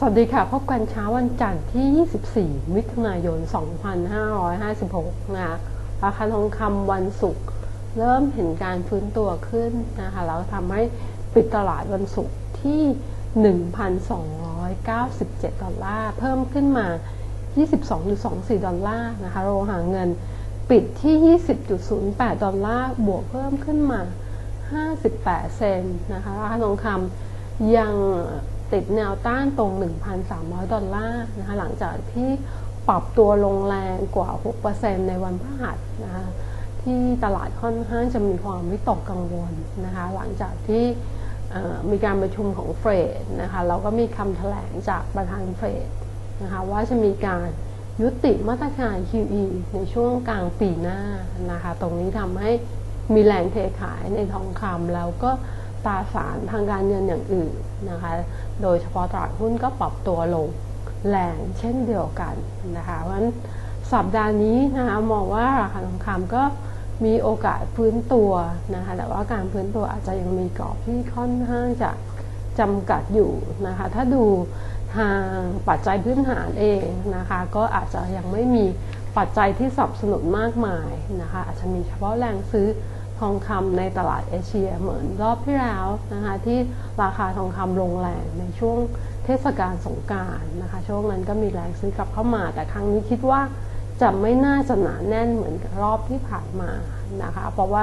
สวัสดีค่ะ พบกันเช้าวันจันทร์ที่ 24 มิถุนายน 2556 นะคะราคาทองคำวันศุกร์เริ่มเห็นการฟื้นตัวขึ้นนะคะแล้วทำให้ปิดตลาดวันศุกร์ที่ 1,297 ดอลลาร์ เพิ่มขึ้นมา 22.24 ดอลลาร์นะคะโลหะเงินปิดที่ 20.08 ดอลลาร์ บวกเพิ่มขึ้นมา 58 เซนนะคะราคาทองคำยัง ติดแนวต้านตรง 1,300 ดอลลาร์นะคะหลังจากที่ปรับตัวลงแรงกว่า 6%ในวันพฤหัสนะคะที่ตลาดค่อนข้างจะมีความวิตกกังวลนะคะหลังจากที่มีการประชุมของเฟดนะคะเราก็มีคำแถลงจากประธานเฟดนะคะว่าจะมีการยุติมาตรการ QE ในช่วงกลางปีหน้านะคะตรงนี้ทำให้มีแรงเทขายในทองคำแล้วก็ ตราสารทางการเงินอย่างอื่นนะคะ โดยเฉพาะตลาดหุ้นก็ปรับตัวลงแรงเช่นเดียวกันนะคะ เพราะฉะนั้นสัปดาห์นี้นะคะมองว่าราคาทองคำก็มีโอกาสฟื้นตัวนะคะ แต่ว่าการฟื้นตัวอาจจะยังมีกรอบที่ค่อนข้างจะจำกัดอยู่นะคะ ถ้าดูทางปัจจัยพื้นฐานเองนะคะ ก็อาจจะยังไม่มีปัจจัยที่สนับสนุนมากมายนะคะ อาจจะมีเฉพาะแรงซื้อ ทองคำในตลาดเอเชียเหมือนรอบที่แล้วนะคะที่ราคาทองคำลงแรงในช่วงเทศกาลสงการนะคะช่วงนั้นก็มีแรงซื้อกลับเข้ามา แต่ครั้งนี้คิดว่าจะไม่น่าจะหนาแน่นเหมือนกับรอบที่ผ่านมานะคะเพราะว่า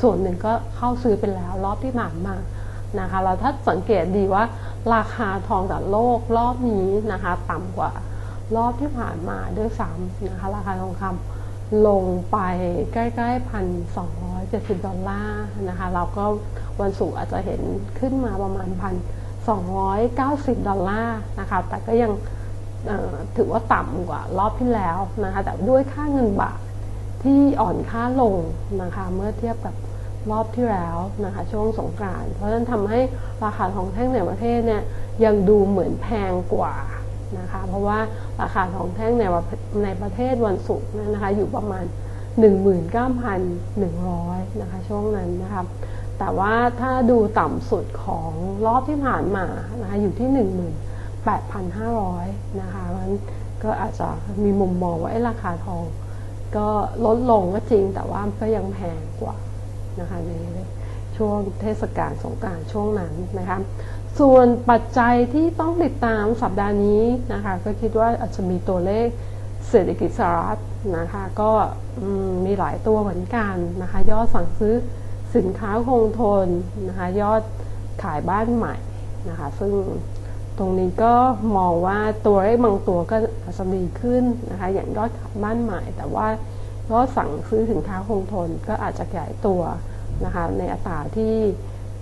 ส่วนหนึ่งก็เข้าซื้อไปแล้วรอบที่ผ่านมานะคะเราถ้าสังเกตดีว่าราคาทองจากโลกรอบนี้นะคะต่ำกว่ารอบที่ผ่านมาด้วยซ้ำนะคะราคาทองคำลงไปใกล้ๆพันสองร้อ ยเจ็ดอลลาร์นะคะเราก็วันศุกร์อาจจะเห็นขึ้นมาประมาณพันสองร้อยเก้าสิบดอลลาร์นะคะแต่ก็ยังถือว่าต่ำกว่ารอบที่แล้วนะคะแต่ด้วยค่าเงินบาทที่อ่อนค่าลงนะคะเมื่อเทียบกับรอบที่แล้วนะคะช่วงสงกรานต์เพราะฉะนั้นทำให้ราคาทองแท่งในประเทศเนี่ยยังดูเหมือนแพงกว่านะคะเพราะว่าราคาทองแท่งในในประเทศวันศุกร์นะคะอยู่ประมาณ 19,100 นะคะช่วงนั้นนะคะแต่ว่าถ้าดูต่ำสุดของรอบที่ผ่านมานะคะอยู่ที่ 18,500 นะคะมันก็อาจจะมีมุมมองว่าราคาทอง ก็ลดลงก็จริงแต่ว่าก็ยังแพงกว่านะคะในช่วงเทศกาลสงการช่วงนั้นนะคะส่วนปัจจัยที่ต้องติดตามสัปดาห์นี้นะคะก็คิดว่าอาจจะมีตัวเลข เศรษฐกิจสหรัฐนะคะก็มีหลายตัวเหมือนกันนะคะยอดสั่งซื้อสินค้าคงทนนะคะยอดขายบ้านใหม่นะคะซึ่งตรงนี้ก็มองว่าตัวเลขบางตัวก็อาจจะดีขึ้นนะคะอย่างยอดขายบ้านใหม่ แต่ว่ายอดสั่งซื้อสินค้าคงทนก็อาจจะใหญ่ตัวนะคะในอัตราที่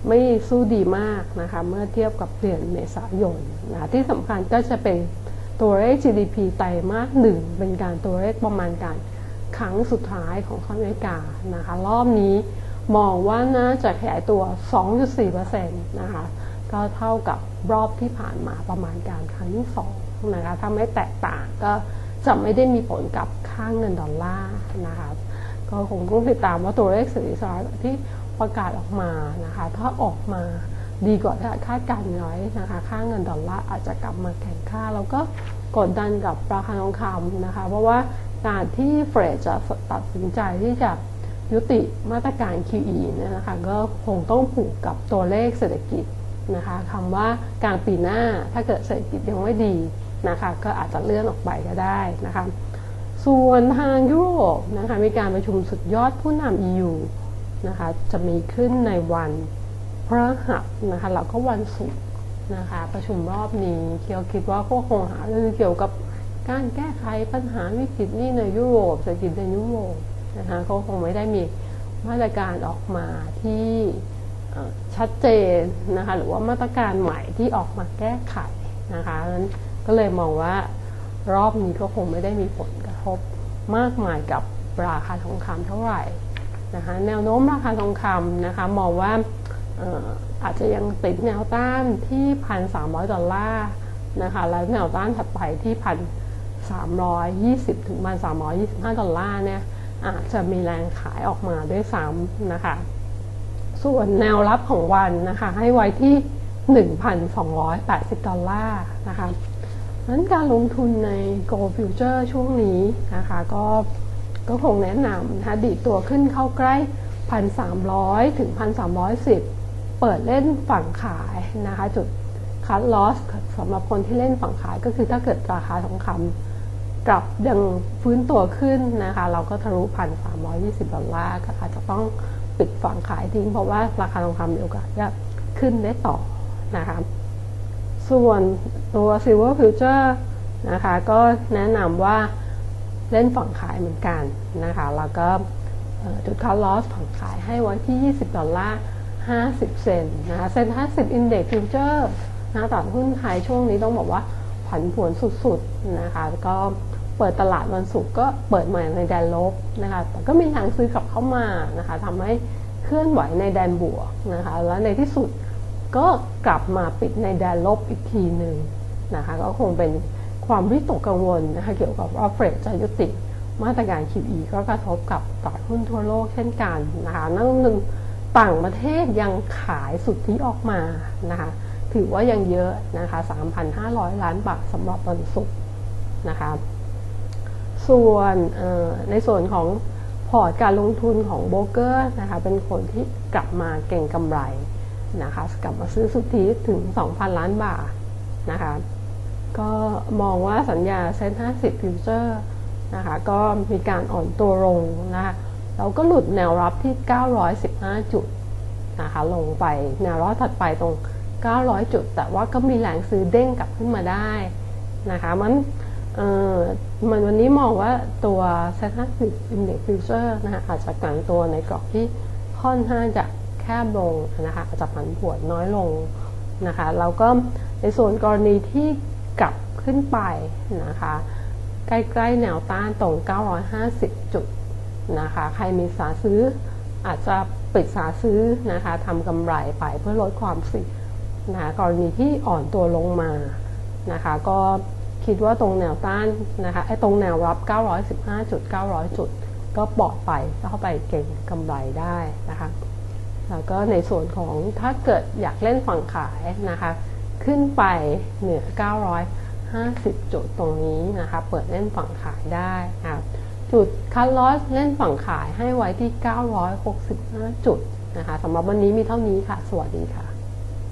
ไม่สู้ดีมากนะคะเมื่อเทียบกับเดือนเมษายนนะที่สำคัญก็จะเป็น ตัวเลข GDP ไตรมาสหนึ่งเป็นการตัวเลขประมาณการครั้งสุดท้ายของอเมริกานะคะ รอบนี้มองว่าน่าจะขยายตัว 2.4%นะคะ ก็เท่ากับรอบที่ผ่านมาประมาณการครั้งที่2นะคะ ถ้าไม่แตกต่างก็จะไม่ได้มีผลกับค่างเงินดอลลาร์นะคะ ก็คงต้องติดตามว่าตัวเลขเศรษฐกิจที่ประกาศออกมานะคะ ถ้าออกมา ดีกว่าคาดการณ์น้อยนะคะค่าเงินดอลลาร์อาจจะกลับมาแข็งค่า แล้วก็กดดันกับราคาทองคำนะคะ เพราะว่าการที่เฟดจะตัดสินใจที่จะยุติมาตรการ QE เนี่ยนะคะก็คงต้องผูกกับตัวเลขเศรษฐกิจนะคะคำว่ากลางปีหน้าถ้าเกิดเศรษฐกิจยังไม่ดีนะคะก็อาจจะเลื่อนออกไปก็ได้นะคะส่วนทางยุโรปนะคะมีการประชุมสุดยอดผู้นำ EU นะคะจะมีขึ้นในวัน พระหัสนะคะแล้วก็วันศุกร์นะคะประชุมรอบนี้เคียวคิดว่าก็คงหาเรื่องเกี่ยวกับการแก้ไขปัญหาวิกฤตนี่ในยุโรปเศรษฐกิจในยุโรปนะคะเขาคงไม่ได้มีมาตรการออกมาที่ชัดเจนนะคะหรือว่ามาตรการใหม่ที่ออกมาแก้ไขนะคะนั้นก็เลยมองว่ารอบนี้ก็คงไม่ได้มีผลกระทบมากมายกับราคาทองคำเท่าไหร่นะคะแนวโน้มราคาทองคำนะคะมองว่า อาจจะยังติดแนวต้านที่1,300ดอลลาร์นะคะแล้วแนวต้านถัดไปที่1,320ถึง1,325ดอลลาร์เนี่ยอาจจะมีแรงขายออกมาด้วยซ้ำนะคะ ส่วนแนวรับของวันนะคะให้ไว้ที่ 1,280 ดอลลาร์นะคะนั้นการลงทุนใน Gold Future ช่วงนี้นะคะก็ก็คงแนะนำนะคะดีตัวขึ้นเข้าใกล้ 1,300 ถึง 1,310 เปิดเล่นฝั่งขายนะคะจุดคัดลอสสำหรับคนที่เล่นฝั่งขายก็คือถ้าเกิดราคาทองคำกลับยังฟื้นตัวขึ้นนะคะ เราก็ทะลุ1,320ดอลลาร์ก็อาจจะต้องปิดฝั่งขายทิ้งเพราะว่าราคาทองคำมีโอกาสจะขึ้นได้ต่อนะคะส่วนตัว Silver Future นะคะก็แนะนำว่าเล่นฝั่งขายเหมือนกันนะคะแล้วก็จุด cut loss ฝั่งขายให้ไว้ที่ 20 ดอลลาร์ 50 เซนนะคะเซ็น50 Index Future นะตลาดหุ้นไทยช่วงนี้ต้องบอกว่าผันผวนสุดๆนะคะก็เปิดตลาดวันศุกร์ก็เปิดใหม่ในแดนลบนะคะแต่ก็มีทางซื้อกลับเข้ามานะคะทำให้เคลื่อนไหวในแดนบวกนะคะแล้วในที่สุดก็กลับมาปิดในแดนลบอีกทีหนึ่งนะคะก็คงเป็นความวิตกกังวลนะคะเกี่ยวกับว่าเฟรดจะยุติมาตรการ QE ก็กระทบกับตลาดหุ้นทั่วโลกเช่นกันนะคะนั่นนึง ต่างประเทศยังขายสุที่ออกมานะคะถือว่ายังเยอะนะคะ 3,500 ล้านบาทสำหรับวันศุกร์นะคะส่วนในส่วนของพอร์ตการลงทุนของโบรกเกอร์นะคะเป็นคนที่กลับมาเก่งกำไรนะคะกลับมาซื้อสุทธิถึง 2,000 ล้านบาทนะคะก็มองว่าสัญญาเซ็น50ฟิวเจอร์นะคะก็มีการอ่อนตัวลงนะคะ เราก็หลุดแนวรับที่ 915 จุดนะคะลงไปแนวรับถัดไปตรง 900 จุด แต่ว่าก็มีแรงซื้อเด้งกลับขึ้นมาได้นะคะมันเออมันวันนี้มองว่าตัว s e t 50 Index Future นะคะอาจจะกลั่นตัวในกรอบที่ค่อนข้างจะแคบลงนะคะอาจจะผันผวนน้อยลงนะคะแล้วก็ในส่วนกรณีที่กลับขึ้นไปนะคะใกล้ๆแนวต้านตรง 950 จุด นะคะ ใครมีสาซื้ออาจจะปิดสาซื้อนะคะทำกำไรไปเพื่อลดความเสี่ยงนะคะกรณีที่อ่อนตัวลงมานะคะ ก็คิดว่าตรงแนวต้านนะคะไอ้ตรงแนวรับ 915จุด900 จุด ก็ปลอดไปเข้าไปเก่งกำไรได้นะคะแล้วก็ในส่วนของถ้าเกิดอยากเล่นฝั่งขายนะคะ ขึ้นไปเหนือ 950 จุดตรงนี้นะคะ เปิดเล่นฝั่งขายได้ค่ะ จุดคัดลอสเล่นฝั่งขายให้ไว้ที่ 965 จุดนะคะสำหรับวันนี้มีเท่านี้ค่ะ สวัสดีค่ะ